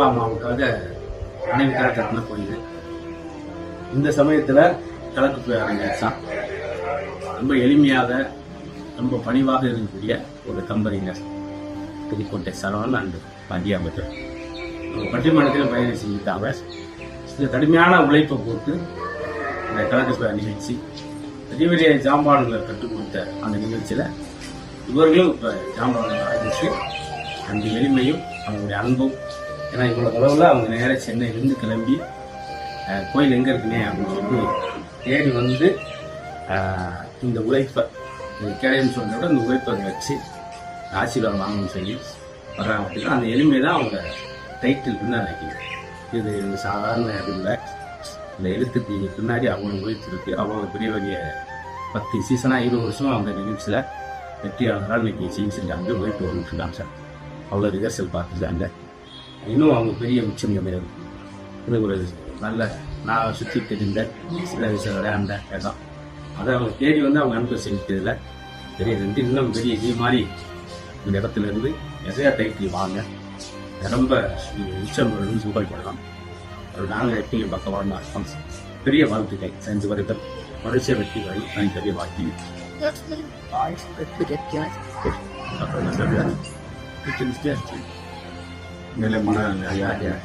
அப்பா அம்மாவுக்காக மனைவிக்காக கட்டின கோயில் இந்த சமயத்துல கலக்கு போய் அரங்கேற்றான் ரொம்ப எளிமையாக ரொம்ப பணிவாக இருக்கக்கூடிய ஒரு தம்பதியினர் புதுக்கோட்டை சரவணன் அண்டு பாண்டியாபுரம் பட்டிமன்றத்தில் பயணம் செஞ்சுட்டாங்க சில கடுமையான உழைப்பை போட்டு இந்த கிழக்கு போய் நிகழ்ச்சி பெரிய பெரிய ஜாம்பாடுகளை கற்றுக் கொடுத்த அந்த நிகழ்ச்சியில இவர்களும் இப்போ ஜாம்பாடுகள் ஆரம்பிச்சு அந்த எளிமையும் அவங்களுடைய அன்பும் ஏன்னா இவ்வளோ அளவில் அவங்க நேராக சென்னையிலேருந்து கிளம்பி கோயில் எங்கே இருக்குனே அப்படின்னு சொல்லி தேடி வந்து இந்த உழைப்பை இது கிடையாது விட இந்த உழைப்பை வச்சு ஆசீர்வாதம் வாங்கணும்னு சொல்லி வர்றாங்க. அப்படின்னா அந்த எளிமை தான் அவங்க டைட்டில் பின்னாடி நினைக்கிறேன் இது சாதாரண இது இல்லை. இந்த எழுத்துக்கு பின்னாடி அவ்வளோ இருக்குது அவ்வளோ பெரிய பெரிய பத்து சீசனாக இருபது வருஷம் அந்த நிகழ்ச்சியில் வெற்றியாளராக இன்னைக்கு செஞ்சுருக்காங்க உழைப்பு இருக்காங்க சார். அவ்வளோ ரிஹர்சல் பார்த்துருக்காங்க இன்னும் அவங்க பெரிய உச்சம் கிடையாது இது ஒரு நல்ல நான் சுற்றி தெரிந்த சில விஷயம் விளையாண்ட இடம். அதை அவங்க தேடி வந்து அவங்க அனுப்ப செஞ்சதில் பெரிய ரெண்டு இன்னும் பெரிய இது மாதிரி இந்த இடத்துல இருந்து நிறைய டைட்டில் வாங்க. ரொம்ப உச்சம் சூப்பர் பண்ணலாம் நாங்கள் வெற்றியை பக்கம் வரணும் அர்த்தம் பெரிய வாழ்த்துக்கள். செஞ்சு வருடம் மனுஷ வெற்றி வழி நான் பெரிய வாழ்க்கை அப்புறம் मेले मना लिया गया है।